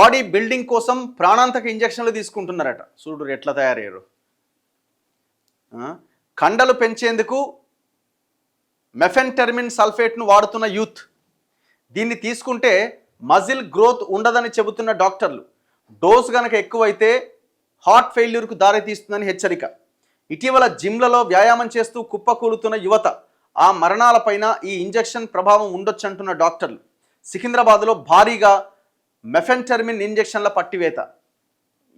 Body building కోసం ప్రాణాంతక ఇంజక్షన్లు తీసుకుంటున్నారట. చూడు ఎట్లా తయారయ్యారు. కండలు పెంచేందుకు మెఫెన్టెర్మిన్ సల్ఫేట్ను వాడుతున్న యూత్. దీన్ని తీసుకుంటే మజిల్ గ్రోత్ ఉండదని చెబుతున్న డాక్టర్లు. డోస్ గనక ఎక్కువైతే హార్ట్ ఫెయిల్యూర్కు దారితీస్తుందని హెచ్చరిక. ఇటీవల జిమ్లలో వ్యాయామం చేస్తూ కుప్పకూలుతున్న యువత ఆ మరణాలపైన ఈ ఇంజెక్షన్ ప్రభావం ఉండొచ్చంటున్న డాక్టర్లు. సికింద్రాబాద్లో భారీగా మెఫెన్టర్మిన్ ఇంజెక్షన్ల పట్టివేత.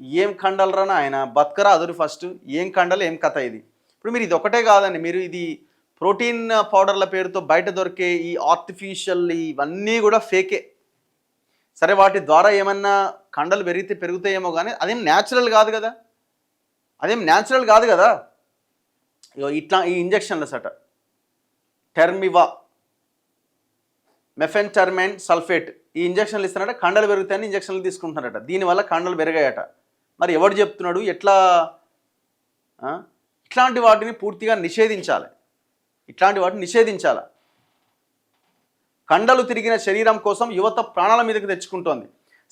ఏం కండలరా ఆయన? బతకరా అదురు ఫస్ట్. ఏం కండలు ఏం కథ ఇది? ఇప్పుడు మీరు ఇది ఒకటే కాదండి. మీరు ఇది ప్రోటీన్ పౌడర్ల పేరుతో బయట దొరికే ఈ ఆర్టిఫిషియల్ ఇవన్నీ కూడా ఫేకే. సరే వాటి ద్వారా ఏమన్నా కండలు పెరిగితే పెరుగుతాయేమో కానీ అదేం న్యాచురల్ కాదు కదా. అదేం న్యాచురల్ కాదు కదా. ఇగో ఇట్లా ఈ ఇంజక్షన్ల సట. టెర్మివా. మెఫెన్టర్మెంట్ సల్ఫేట్. ఈ ఇంజక్షన్లు ఇస్తున్నారట కండలు పెరుగుతాయని ఇంజక్షన్లు తీసుకుంటున్నారట. దీనివల్ల కండలు పెరిగాయట. మరి ఎవడు చెప్తున్నాడు? ఎట్లా ఇట్లాంటి వాటిని పూర్తిగా నిషేధించాలి. ఇట్లాంటి వాటిని నిషేధించాలి. కండలు తిరిగిన శరీరం కోసం యువత ప్రాణాల మీదకి తెచ్చుకుంటోంది.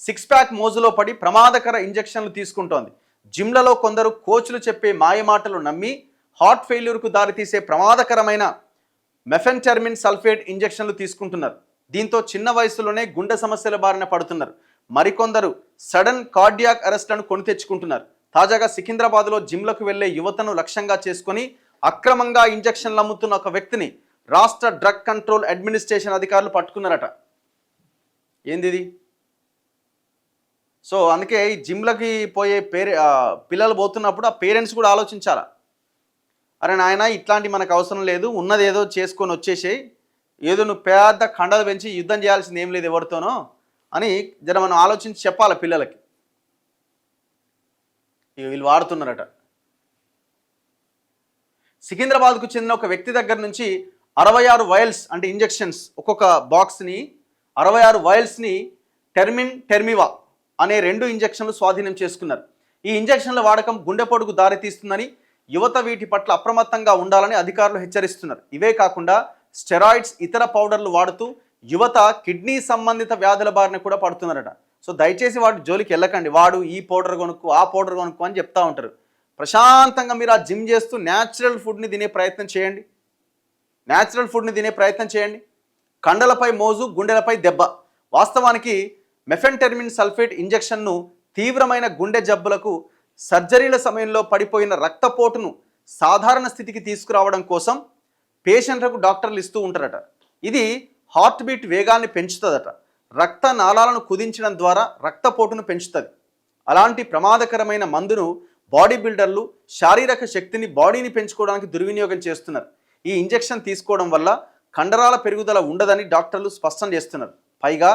సిక్స్ ప్యాక్ మోజులో పడి ప్రమాదకర ఇంజెక్షన్లు తీసుకుంటోంది. జిమ్లలో కొందరు కోచ్లు చెప్పే మాయమాటలు నమ్మి హార్ట్ ఫెయిల్యూర్కు దారితీసే ప్రమాదకరమైన మెఫెన్టెర్మిన్ సల్ఫేట్ ఇంజక్షన్లు తీసుకుంటున్నారు. దీంతో చిన్న వయసులోనే గుండె సమస్యల బారిన పడుతున్నారు. మరికొందరు సడన్ కార్డియాక్ అరెస్ట్లను కొని తెచ్చుకుంటున్నారు. తాజాగా సికింద్రాబాద్లో జిమ్లకు వెళ్ళే యువతను లక్ష్యంగా చేసుకొని అక్రమంగా ఇంజెక్షన్లు అమ్ముతున్న ఒక వ్యక్తిని రాష్ట్ర డ్రగ్ కంట్రోల్ అడ్మినిస్ట్రేషన్ అధికారులు పట్టుకున్నారట. ఏందిది? సో అందుకే ఈ జిమ్లకి పోయే పేరె పిల్లలు పోతున్నప్పుడు ఆ పేరెంట్స్ కూడా ఆలోచించాలా? అరే నాయన ఇట్లాంటి మనకు అవసరం లేదు. ఉన్నదేదో చేసుకొని వచ్చేసేయి. ఏదో నువ్వు పెద్ద కండలు పెంచి యుద్ధం చేయాల్సింది ఏం లేదు ఎవరితోనో అని జర మనం ఆలోచించి చెప్పాలి పిల్లలకి. ఇక వీళ్ళు వాడుతున్నారట. సికింద్రాబాద్కు చెందిన ఒక వ్యక్తి దగ్గర నుంచి అరవై ఆరు వైల్స్ అంటే ఇంజెక్షన్స్ ఒక్కొక్క బాక్స్ని అరవై ఆరు వైల్స్ని టెర్మిన్ టెర్మివా అనే రెండు ఇంజెక్షన్లు స్వాధీనం చేసుకున్నారు. ఈ ఇంజెక్షన్ల వాడకం గుండెపోటుకు దారితీస్తుందని యువత వీటి పట్ల అప్రమత్తంగా ఉండాలని అధికారులు హెచ్చరిస్తున్నారు. ఇవే కాకుండా స్టెరాయిడ్స్ ఇతర పౌడర్లు వాడుతూ యువత కిడ్నీ సంబంధిత వ్యాధుల బారిన కూడా పడుతున్నారట. సో దయచేసి వాడు జోలికి వెళ్ళకండి. వాడు ఈ పౌడర్ కొనుక్కు ఆ పౌడర్ కొనుక్కు అని చెప్తా ఉంటారు. ప్రశాంతంగా మీరు ఆ జిమ్ చేస్తూ న్యాచురల్ ఫుడ్ని తినే ప్రయత్నం చేయండి. న్యాచురల్ ఫుడ్ని తినే ప్రయత్నం చేయండి. కండలపై మోజు గుండెలపై దెబ్బ. వాస్తవానికి మెఫెన్టెర్మిన్ సల్ఫేట్ ఇంజెక్షన్ను తీవ్రమైన గుండె జబ్బులకు సర్జరీల సమయంలో పడిపోయిన రక్తపోటును సాధారణ స్థితికి తీసుకురావడం కోసం పేషెంట్లకు డాక్టర్లు ఇస్తూ ఉంటారట. ఇది హార్ట్ బీట్ వేగాన్ని పెంచుతుందట. రక్త నాళాలను కుదించడం ద్వారా రక్తపోటును పెంచుతుంది. అలాంటి ప్రమాదకరమైన మందును బాడీ బిల్డర్లు శారీరక శక్తిని బాడీని పెంచుకోవడానికి దుర్వినియోగం చేస్తున్నారు. ఈ ఇంజెక్షన్ తీసుకోవడం వల్ల కండరాల పెరుగుదల ఉండదని డాక్టర్లు స్పష్టం చేస్తున్నారు. పైగా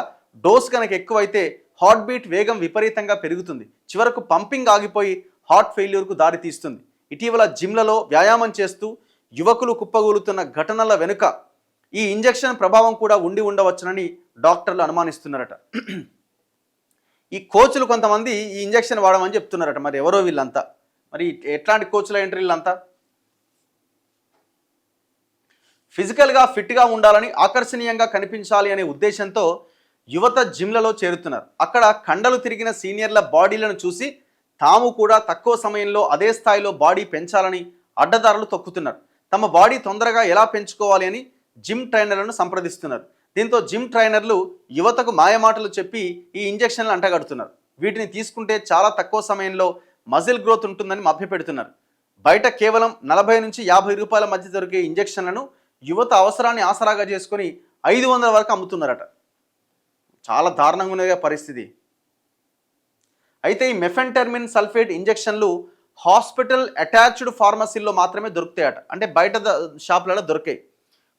డోస్ కనుక ఎక్కువైతే హార్ట్ బీట్ వేగం విపరీతంగా పెరుగుతుంది. చివరకు పంపింగ్ ఆగిపోయి హార్ట్ ఫెయిల్యూర్కు దారితీస్తుంది. ఇటీవల జిమ్లలో వ్యాయామం చేస్తూ యువకులు కుప్పగూలుతున్న ఘటనల వెనుక ఈ ఇంజెక్షన్ ప్రభావం కూడా ఉండి ఉండవచ్చునని డాక్టర్లు అనుమానిస్తున్నారట. ఈ కోచ్లు కొంతమంది ఈ ఇంజెక్షన్ వాడమని చెప్తున్నారట. మరి ఎవరో వీళ్ళంతా? మరి ఎట్లాంటి కోచ్ల ఎంట్రీ వీళ్ళంతా? ఫిజికల్గా ఫిట్గా ఉండాలని ఆకర్షణీయంగా కనిపించాలి అనే ఉద్దేశంతో యువత జిమ్లలో చేరుతున్నారు. అక్కడ కండలు తిరిగిన సీనియర్ల బాడీలను చూసి తాము కూడా తక్కువ సమయంలో అదే స్థాయిలో బాడీ పెంచాలని అడ్డదారులు తొక్కుతున్నారు. తమ బాడీ తొందరగా ఎలా పెంచుకోవాలి అని జిమ్ ట్రైనర్లను సంప్రదిస్తున్నారు. దీంతో జిమ్ ట్రైనర్లు యువతకు మాయమాటలు చెప్పి ఈ ఇంజెక్షన్లు అంటగడుతున్నారు. వీటిని తీసుకుంటే చాలా తక్కువ సమయంలో మజిల్ గ్రోత్ ఉంటుందని మభ్యపెడుతున్నారు బయట కేవలం నలభై నుంచి యాభై రూపాయల మధ్య దొరికే ఇంజెక్షన్లను యువత అవసరాన్ని ఆసరాగా చేసుకొని ఐదు వందల వరకు అమ్ముతున్నారట. చాలా దారుణంగా ఉన్నది పరిస్థితి. అయితే ఈ మెఫెన్టెర్మిన్ సల్ఫేట్ ఇంజెక్షన్లు హాస్పిటల్ అటాచ్డ్ ఫార్మసీల్లో మాత్రమే దొరుకుతాయట. అంటే బయట షాపులలో దొరికాయి.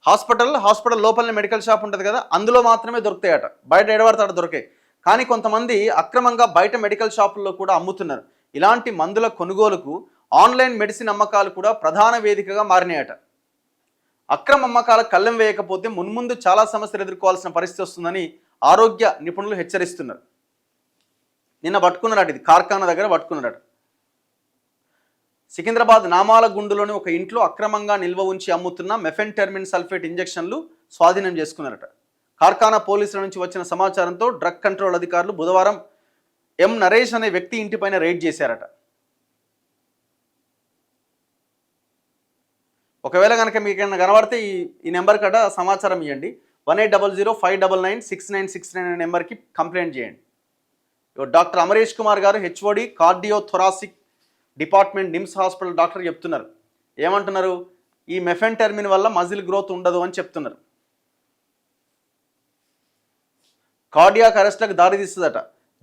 హాస్పిటల్ హాస్పిటల్ లోపలనే మెడికల్ షాప్ ఉంటుంది కదా అందులో మాత్రమే దొరుకుతాయట. బయట ఎడబడతాడు దొరికాయి. కానీ కొంతమంది అక్రమంగా బయట మెడికల్ షాపుల్లో కూడా అమ్ముతున్నారు. ఇలాంటి మందుల కొనుగోలుకు ఆన్లైన్ మెడిసిన్ అమ్మకాలు కూడా ప్రధాన వేదికగా మారినాయట. అక్రమ అమ్మకాల కళ్ళెం వేయకపోతే మున్ముందు చాలా సమస్యలు ఎదుర్కోవాల్సిన పరిస్థితి వస్తుందని ఆరోగ్య నిపుణులు హెచ్చరిస్తున్నారు. నిన్న పట్టుకున్నారట ఇది కార్ఖానా దగ్గర పట్టుకున్నారట. సికింద్రాబాద్ నామాల గుండులోని ఒక ఇంట్లో అక్రమంగా నిల్వ ఉంచి అమ్ముతున్న మెఫెన్టెర్మిన్ సల్ఫేట్ ఇంజెక్షన్లు స్వాధీనం చేసుకున్నారట. కార్ఖానా పోలీసుల నుంచి వచ్చిన సమాచారంతో డ్రగ్ కంట్రోల్ అధికారులు బుధవారం ఎం నరేష్ అనే వ్యక్తి ఇంటిపైన రైడ్ చేశారట. ఒకవేళ కనుక మీకు ఏమైనా కనబడితే ఈ ఈ నెంబర్ కట సమాచారం ఇవ్వండి one eight double zero five double nine six nine six nine అనే నెంబర్కి కంప్లైంట్ చేయండి. డాక్టర్ అమరేష్ కుమార్ గారు HOD cardio thoracic department NIMS hospital doctor చెప్తున్నారు. ఏమంటున్నారు? ఈ మెఫెన్ టెర్మిన్ వల్ల మజిల్ గ్రోత్ ఉండదు అని చెప్తున్నారు. కార్డియాక్ అరెస్ట్లకు దారితీస్తుందట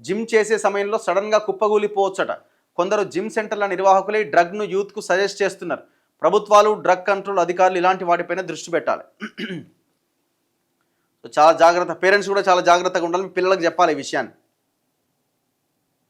జిమ్ చేసే సమయంలో సడన్గా కుప్పగూలిపోవచ్చట. కొందరు జిమ్ సెంటర్ల నిర్వాహకులే ఈ డ్రగ్ను యూత్కు సజెస్ట్ చేస్తున్నారు. ప్రభుత్వాలు డ్రగ్ కంట్రోల్ అధికారులు ఇలాంటి వాటిపైన దృష్టి పెట్టాలి. సో చాలా జాగ్రత్త పేరెంట్స్ కూడా చాలా జాగ్రత్తగా ఉండాలి పిల్లలకు చెప్పాలి ఈ విషయాన్ని.